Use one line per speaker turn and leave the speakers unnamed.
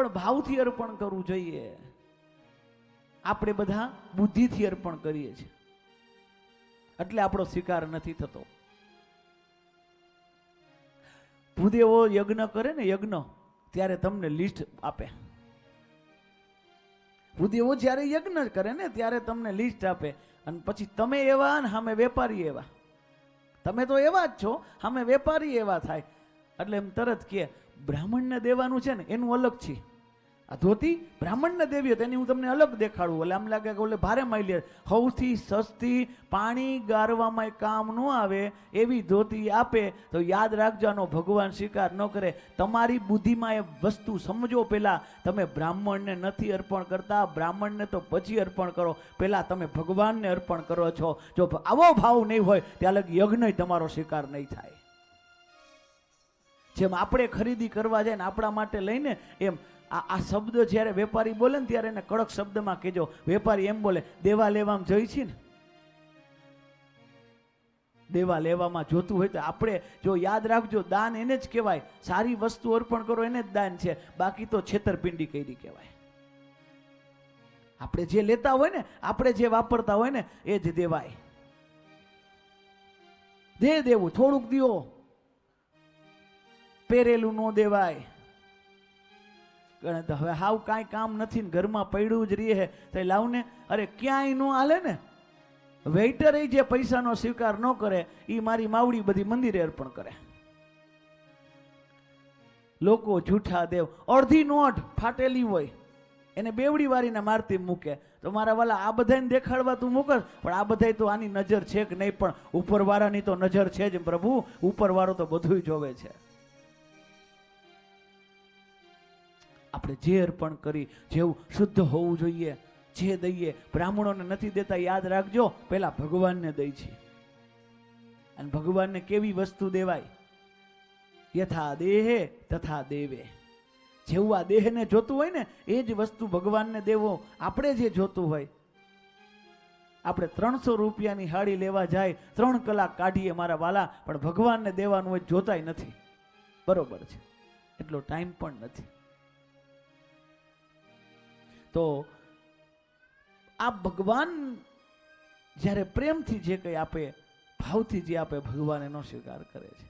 પણ ભાવથી અર્પણ કરવું જોઈએ. આપણે બધા બુદ્ધિથી અર્પણ કરીએ છીએ. એટલે આપણો સ્વીકાર નથી થતો. ભૂદેવો યજ્ઞ કરે ને યજ્ઞ, ત્યારે તમને લિસ્ટ આપે. ભૂદેવો જ્યારે યજ્ઞ કરે ને ત્યારે તમને લિસ્ટ આપે. અને પછી તમે એવા ને સામે વેપારી એવા. તમે તો એવા જ છો, સામે વેપારી એવા થાય. એટલે એમ તરત કે બ્રાહ્મણને દેવાનું છે ને, એનું અલગ છે. આ ધોતી બ્રાહ્મણને દેવી તેની હું તમને અલગ દેખાડું. એટલે આમ લાગે કે ઓલે ભારે માઇલી. સૌથી સસ્તી પાણી ગારવામાં કામ ન આવે, એવી ધોતી આપે. તો યાદ રાખજો ભગવાન સ્વીકાર ન કરે. તમારી બુદ્ધિમાં એ વસ્તુ સમજો પહેલાં તમે બ્રાહ્મણને નથી અર્પણ કરતા, બ્રાહ્મણને તો પછી અર્પણ કરો. પહેલાં તમે ભગવાનને અર્પણ કરો છો. જો આવો ભાવ નહીં હોય, ત્યાં લગી યજ્ઞ તમારો સ્વીકાર નહીં થાય. જેમ આપણે ખરીદી કરવા જાય ને આપણા માટે લઈને એમ આ શબ્દ જ્યારે વેપારી બોલે ને ત્યારે એને કડક શબ્દમાં કહેજો. વેપારી એમ બોલે, દેવા લેવામાં જોઈ છે ને. દેવા લેવામાં જોતું હોય તો આપણે જો યાદ રાખજો, દાન એને જ કહેવાય. સારી વસ્તુ અર્પણ કરો એને જ દાન છે. બાકી તો છેતરપિંડી કરી કહેવાય. આપણે જે લેતા હોય ને, આપણે જે વાપરતા હોય ને, એ જ દેવાય. દે દેવું, થોડુંક દિયો. પહેરેલું ન દેવાય. ગણે હવે હાવ કાંઈ કામ નથી ને ઘરમાં પડ્યું જ રહે. તો લાવને અરે ક્યાંય ન હાલે ને. વેઇટરે જે પૈસાનો સ્વીકાર ન કરે એ મારી માવડી બધી મંદિરે અર્પણ કરે. લોકો જૂઠા દેવ, અડધી નોટ ફાટેલી હોય. એને બેવડી વારીને મારતી મૂકે. તો મારા વાલા, આ બધાને દેખાડવા તું મૂકસ પણ આ બધાય તો આની નજર છે કે નહીં, પણ ઉપરવાળાની તો નજર છે જ. પ્રભુ, ઉપરવાળો તો બધુંય જોવે છે. આપણે જે અર્પણ કરી, જેવું શુદ્ધ હોવું જોઈએ, જે દઈએ, બ્રાહ્મણોને નથી દેતા, યાદ રાખજો, પહેલાં ભગવાનને દઈ છે. અને ભગવાનને કેવી વસ્તુ દેવાય? યથા દેહે તથા દેવે. જેવું આ દેહને જોતું હોય ને, એ જ વસ્તુ ભગવાનને દેવો. આપણે જે જોતું હોય, આપણે ત્રણસો રૂપિયાની હાડી લેવા જાય, ત્રણ કલાક કાઢીએ મારા વાલા, પણ ભગવાનને દેવાનું હોય જોતાય નથી. બરોબર છે. એટલો ટાઈમ પણ નથી. તો આ ભગવાન જ્યારે પ્રેમથી જે કંઈ આપે, ભાવથી જે આપે, ભગવાન એનો સ્વીકાર કરે છે.